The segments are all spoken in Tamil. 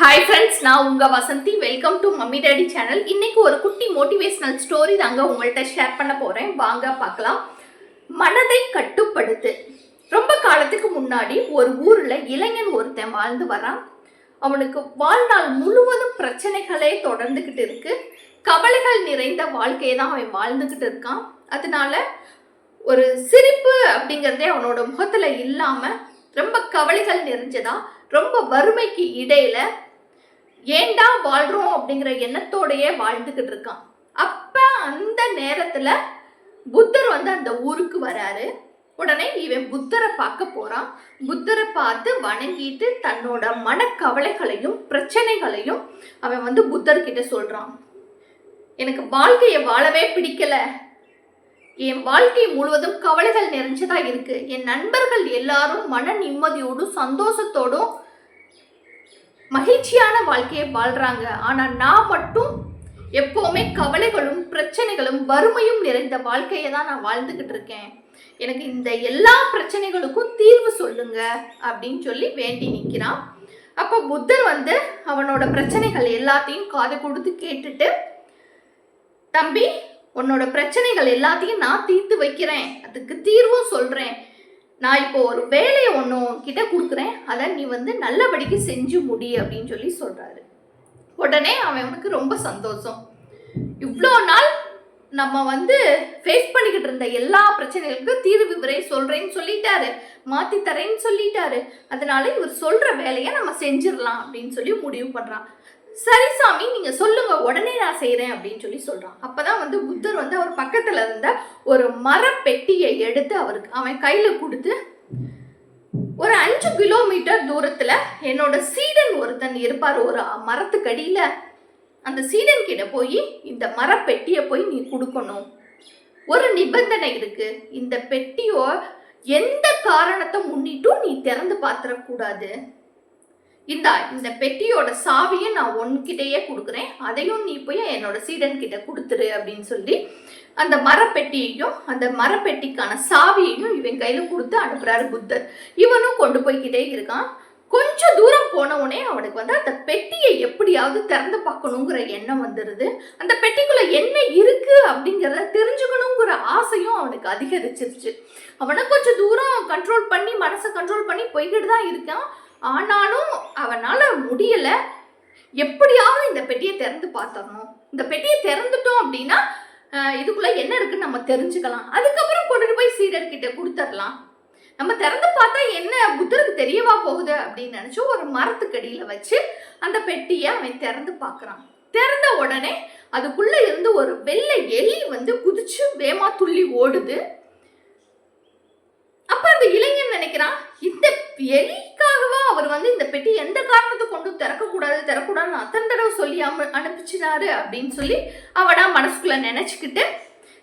ஹாய் ஃப்ரெண்ட்ஸ் நான் உங்க Vasanthi. Welcome to mummy daddy channel இன்னைக்கு ஒரு குட்டி மோட்டிவேஷனல் ஸ்டோரி தாங்க உங்கள்கிட்ட ஷேர் பண்ண போறேன். வாங்க பார்க்கலாம். மனதை கட்டுப்படுத்து. ரொம்ப காலத்துக்கு முன்னாடி ஒரு ஊர்ல இளைஞன் ஒருத்தன் வாழ்ந்து வரான். அவனுக்கு வாழ்நாள் முழுவதும் பிரச்சனைகளே தொடர்ந்துக்கிட்டு இருக்கு. கவலைகள் நிறைந்த வாழ்க்கையை தான் அவன் வாழ்ந்துக்கிட்டு இருக்கான். அதனால ஒரு சிரிப்பு அப்படிங்கிறதே அவனோட முகத்தில் இல்லாமல் ரொம்ப கவலைகள் நிறைஞ்சதா ரொம்ப வறுமைக்கு இடையில ஏண்டா வாழ்றோம் அப்படிங்கிற எண்ணத்தோடையே வாழ்ந்துகிட்டு இருக்கான். அப்ப அந்த நேரத்துல புத்தர் வந்து அந்த ஊருக்கு வராரு. உடனே இவன் புத்தரை பார்க்க போறான். புத்தரை பார்த்து வணங்கிட்டு தன்னோட மனக்கவலைகளையும் பிரச்சனைகளையும் அவன் வந்து புத்தர்கிட்ட சொல்றான். எனக்கு வாழ்க்கையை வாழவே பிடிக்கல. என் வாழ்க்கை முழுவதும் கவலைகள் நிறைஞ்சதா இருக்கு. என் நண்பர்கள் எல்லாரும் மன நிம்மதியோடும் சந்தோஷத்தோடும் மகிழ்ச்சியான வாழ்க்கையை வாழ்றாங்க. ஆனால் நான் மட்டும் எப்போவுமே கவலைகளும் பிரச்சனைகளும் வறுமையும் நிறைந்த வாழ்க்கையை தான் நான் வாழ்ந்துக்கிட்டு இருக்கேன். எனக்கு இந்த எல்லா பிரச்சனைகளுக்கும் தீர்வு சொல்லுங்க அப்படின்னு சொல்லி வேண்டி நிற்கிறான் அப்போ புத்தர் வந்து அவனோட பிரச்சனைகள் எல்லாத்தையும் காது கொடுத்து கேட்டுட்டு தம்பி உன்னோட பிரச்சனைகள் எல்லாத்தையும் நான் தீர்த்து வைக்கிறேன். அதுக்கு தீர்வும் சொல்கிறேன் நான் இப்போ ஒரு வேலையை ஒன்று கிட்ட கொடுக்குறேன். அதை நீ வந்து நல்லபடிக்கு செஞ்சு முடி அப்படின்னு சொல்லி சொல்கிறாரு உடனே அவனுக்கு ரொம்ப சந்தோஷம். இவ்வளோ நாள் நம்ம வந்து ஃபேஸ் பண்ணிக்கிட்டு இருந்த எல்லா பிரச்சனைகளுக்கும் தீர்வு இவரே சொல்கிறேன்னு சொல்லிட்டாரு. மாற்றி தரேன்னு சொல்லிட்டாரு. அதனால இவர் சொல்கிற வேலையை நம்ம செஞ்சிடலாம் அப்படின்னு சொல்லி முடிவு பண்ணுறான் சரி சாமி நீங்க சொல்லுங்க உடனே நான் செய்யறேன் அப்படின்னு சொல்லி சொல்றான். அப்பதான் வந்து புத்தர் வந்து அவர் பக்கத்துல இருந்த ஒரு மரப்பெட்டியை எடுத்து அவருக்கு அவன் கையில கொடுத்து ஒரு அஞ்சு கிலோமீட்டர் தூரத்துல என்னோட சீடன் ஒருத்தன் இருப்பார் ஒரு மரத்துக்கடியில அந்த சீடன் கிட்ட போய் இந்த மரப்பெட்டியை போய் நீ கொடுக்கணும். ஒரு நிபந்தனை இருக்கு. இந்த பெட்டியோ எந்த காரணத்தை முன்னிட்டும் நீ திறந்து பாத்திரக்கூடாது இந்தா இந்த பெட்டியோட சாவியை நான் உன்கிட்டயே கொடுக்குறேன். அதையும் நீ போய் என்னோட சீடன் கிட்ட கொடுத்துரு அப்படின்னு சொல்லி அந்த மரப்பெட்டியையும் அந்த மரப்பெட்டிக்கான சாவியையும் இவன் கையில கொடுத்து அனுப்புறாரு புத்தர். இவனும் கொண்டு போய்கிட்டே இருக்கான். கொஞ்சம் தூரம் போனவுடனே அவனுக்கு வந்து அந்த பெட்டியை எப்படியாவது திறந்து பார்க்கணுங்கிற எண்ணம் வந்துடுது அந்த பெட்டிக்குள்ள என்ன இருக்கு அப்படிங்கிறத தெரிஞ்சுக்கணுங்கிற ஆசையும் அவனுக்கு அதிகரிச்சிருச்சு. அவனை கொஞ்சம் தூரம் கண்ட்ரோல் பண்ணி மனசை கண்ட்ரோல் பண்ணி போய்கிட்டு தான் இருக்கான். ஆனாலும் அவனால் முடியலை. எப்படியாவது இந்த பெட்டியை திறந்து பார்த்தரணும் இந்த பெட்டியை திறந்துட்டோம் அப்படின்னா இதுக்குள்ளே இதுக்குள்ள என்ன இருக்குன்னு நம்ம தெரிஞ்சுக்கலாம். அதுக்கப்புறம் கொண்டுட்டு போய் சீடர்கிட்ட கொடுத்துடலாம். நம்ம திறந்து பார்த்தா என்ன புத்தருக்கு தெரியவா போகுது அப்படின்னு நினைச்சு ஒரு மரத்துக்கடியில் வச்சு அந்த பெட்டியை அவன் திறந்து பார்க்குறான். திறந்த உடனே அதுக்குள்ளே இருந்து ஒரு வெள்ளை எலி வந்து குதிச்சு வேமா துள்ளி ஓடுது. அப்போ அந்த இளைஞன் நினைக்கிறான் இந்த எலிக்காகவா அவர் வந்து இந்த பெட்டி எந்த காரணத்தை கொண்டு திறக்கக்கூடாது திறக்கூடாதுன்னு அத்தனை தடவை சொல்லி அம அனுப்பிச்சினாரு அப்படின்னு சொல்லி அவடா மனசுக்குள்ள நினைச்சுக்கிட்டு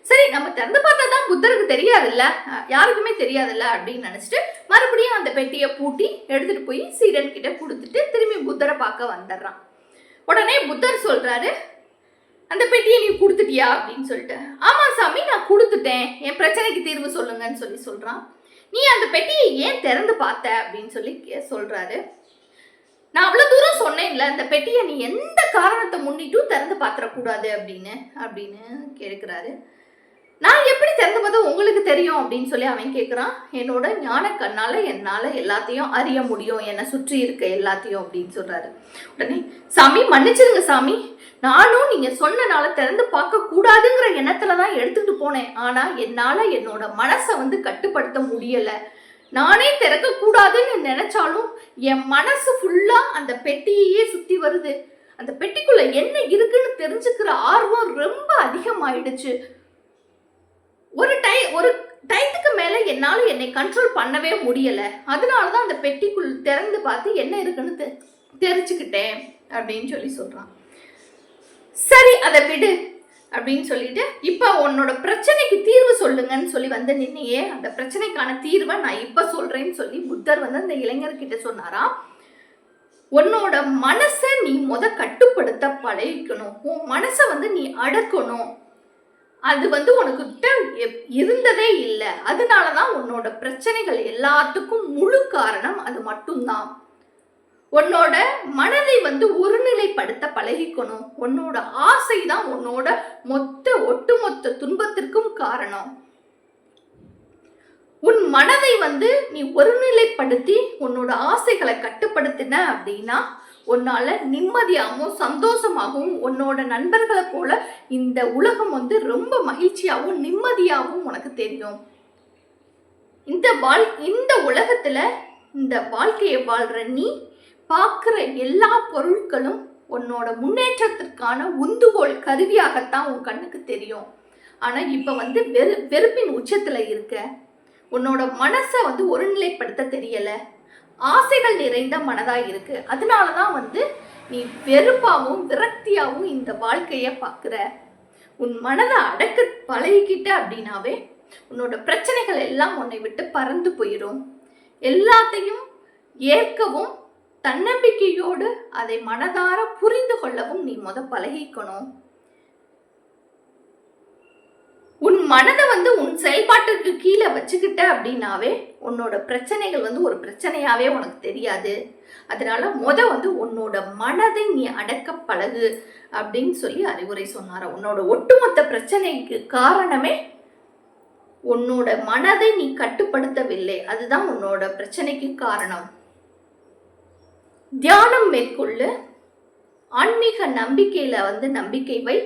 சரி நம்ம திறந்து பார்த்தா தான் புத்தருக்கு தெரியாதுல்ல யாருக்குமே தெரியாதுல்ல அப்படின்னு நினச்சிட்டு மறுபடியும் அந்த பெட்டியை பூட்டி எடுத்துட்டு போய் சீடன் கிட்ட கொடுத்துட்டு திரும்பி புத்தரை பார்க்க வந்துடுறான். உடனே புத்தர் சொல்கிறாரு அந்த பெட்டியை நீ கொடுத்துட்டியா? அப்படின்னு சொல்லிட்டு. ஆமாம் சாமி நான் கொடுத்துட்டேன். என் பிரச்சனைக்கு தீர்வு சொல்லுங்கன்னு சொல்லி சொல்கிறான் நீ அந்த பெட்டியை ஏன் திறந்து பார்த்த? அப்படின்னு சொல்லி கே- சொல்றாரு. நான் அவ்வளவு தூரம் சொன்னேன்ல அந்த பெட்டியை நீ எந்த காரணத்தை முன்னிட்டும் திறந்து பார்த்துடக்கூடாது அப்படின்னு அப்படின்னு கேட்கிறாரு. நான் எப்படி திறந்து பார்த்தா உங்களுக்கு தெரியும் அப்படின்னு சொல்லி அவன் கேட்குறான் என்னோட ஞான கண்ணால் என்னால் எல்லாத்தையும் அறிய முடியும். என்னை சுற்றி இருக்க எல்லாத்தையும் அப்படின்னு சொல்கிறாரு உடனே சாமி மன்னிச்சிருங்க சாமி. நானும் நீங்கள் சொன்னனால திறந்து பார்க்க கூடாதுங்கிற எண்ணத்துல தான் எடுத்துகிட்டு போனேன். ஆனால் என்னால் என்னோட மனசை வந்து கட்டுப்படுத்த முடியலை. நானே திறக்க கூடாதுன்னு நினைச்சாலும் என் மனசு ஃபுல்லா அந்த பெட்டியையே சுத்தி வருது. அந்த பெட்டிக்குள்ள என்ன இருக்குன்னு தெரிஞ்சுக்கிற ஆர்வம் ரொம்ப அதிகமாயிடுச்சு. ஒரு டை ஒரு டயத்துக்கு மேல என்னால என்னை கண்ட்ரோல் பண்ணவே முடியல. அதனால தான் அந்த பெட்டிக்குள் திறந்து பார்த்து என்ன இருக்குன்னு தெ- தெரிஞ்சுக்கிட்டேன் அப்படின்னு சொல்லி சொல்றான். சரி அதை விடு அப்படின்னு சொல்லிட்டு இப்போ உன்னோட பிரச்சனைக்கு தீர்வு சொல்லுங்கன்னு சொல்லி வந்து நின்னையே. அந்த பிரச்சனைக்கான தீர்வை நான் இப்போ சொல்றேன்னு சொல்லி புத்தர் வந்து அந்த இளைஞர்கிட்ட சொன்னாராம். உன்னோட மனசை நீ முத கட்டுப்படுத்த பழகிக்கணும். உன் மனசை வந்து நீ அடக்கணும். அது வந்து உனக்கிட்ட எப்- இருந்ததே இல்லை. அதனால தான் உன்னோட பிரச்சனைகள் எல்லாத்துக்கும் முழு காரணம் அது மட்டும்தான். உன்னோட மனதை வந்து ஒருநிலைப்படுத்த பழகிக்கணும். உன்னோட ஆசை தான் உன்னோட மொத்த ஒட்டுமொத்த துன்பத்திற்கும் காரணம். உன் மனதை வந்து நீ ஒருநிலைப்படுத்தி உன்னோட ஆசைகளை கட்டுப்படுத்தின அப்படின்னா உன்னால நிம்மதியாகவும் சந்தோஷமாகவும் உன்னோட நண்பர்களை போல இந்த உலகம் வந்து ரொம்ப மகிழ்ச்சியாகவும் நிம்மதியாகவும் உனக்கு தெரியும். இந்த வாழ் இந்த உலகத்துல இந்த வாழ்க்கையை வாழ்ற நீ பார்க்குற எல்லா பொருட்களும் உன்னோட முன்னேற்றத்திற்கான உந்துகோல் கருவியாகத்தான் உன் கண்ணுக்கு தெரியும். ஆனால் இப்போ வந்து வெறு வெறுப்பின் உச்சத்தில் இருக்க. உன்னோட மனசை வந்து ஒருநிலைப்படுத்த தெரியலை. ஆசைகள் நிறைந்த மனதாக இருக்கு. அதனால தான் வந்து நீ வெறுப்பாகவும் விரக்தியாகவும் இந்த வாழ்க்கையை பார்க்குற. உன் மனதை அடக்க பழகிக்கிட்ட அப்படின்னாவே உன்னோட பிரச்சனைகள் எல்லாம் உன்னை விட்டு பறந்து போயிடும். எல்லாத்தையும் ஏற்கவும் தன்னம்பிக்கையோடு அதை மனதார புரிந்து கொள்ளவும் நீ முத பழகிக்கணும் உன் மனதை வந்து உன் செயல்பாட்டுக்கு கீழே வச்சுக்கிட்ட அப்படின்னாவே உன்னோட பிரச்சனைகள் வந்து ஒரு பிரச்சனையாவே உனக்கு தெரியாது. அதனால முத வந்து உன்னோட மனதை நீ அடக்க பழகு அப்படின்னு சொல்லி அறிவுரை சொன்னார. உன்னோட ஒட்டுமொத்த பிரச்சனைக்கு காரணமே உன்னோட மனதை நீ கட்டுப்படுத்தவில்லை. அதுதான் உன்னோட பிரச்சனைக்கு காரணம். தியானம் மேற்கொள்ளு. ஆன்மீக நம்பிக்கையில வந்து நம்பிக்கை வை.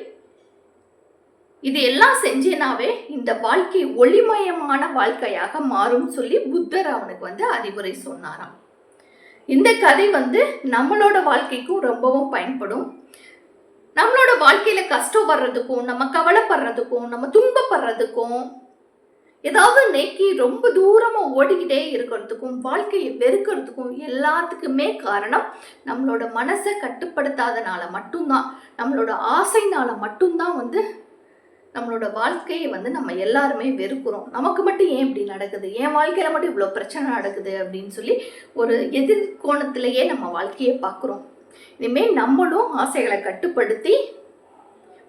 இது எல்லாம் செஞ்சேனாவே இந்த வாழ்க்கை ஒளிமயமான வாழ்க்கையாக மாறும் சொல்லி புத்தர் அவனுக்கு வந்து அறிவுரை சொன்னாராம். இந்த கதை வந்து நம்மளோட வாழ்க்கைக்கும் ரொம்பவும் பயன்படும். நம்மளோட வாழ்க்கையில கஷ்டப்படுறதுக்கும் நம்ம கவலைப்படுறதுக்கும் நம்ம துன்பப்படுறதுக்கும் ஏதாவது நெக்கி ரொம்ப தூரமா ஓடிக்கிட்டே இருக்கிறதுக்கும் வாழ்க்கையை வெறுக்கிறதுக்கும் எல்லாத்துக்குமே காரணம் நம்மளோட மனசை கட்டுப்படுத்தாதனால மட்டும்தான். நம்மளோட ஆசைனால மட்டும்தான் வந்து நம்மளோட வாழ்க்கையை வந்து நம்ம எல்லாருமே வெறுக்கிறோம். நமக்கு மட்டும் ஏன் இப்படி நடக்குது? என் வாழ்க்கையில மட்டும் இவ்வளோ பிரச்சனை நடக்குது அப்படின்னு சொல்லி ஒரு எதிர்கோணத்திலேயே நம்ம வாழ்க்கையை பார்க்குறோம். இனிமேல் நம்மளும் ஆசைகளை கட்டுப்படுத்தி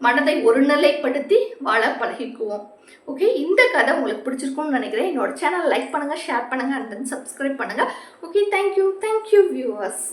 மனதை ஒருநிலைப்படுத்தி வாழ பழகிக்குவோம். ஓகே இந்த கதை உங்களுக்கு பிடிச்சிருக்கும்னு நினைக்கிறேன். என்னோட சேனல் லைக் பண்ணுங்கள் ஷேர் பண்ணுங்கள் அண்ட் தென் சப்ஸ்கிரைப் பண்ணுங்கள் okay thank you thank you viewers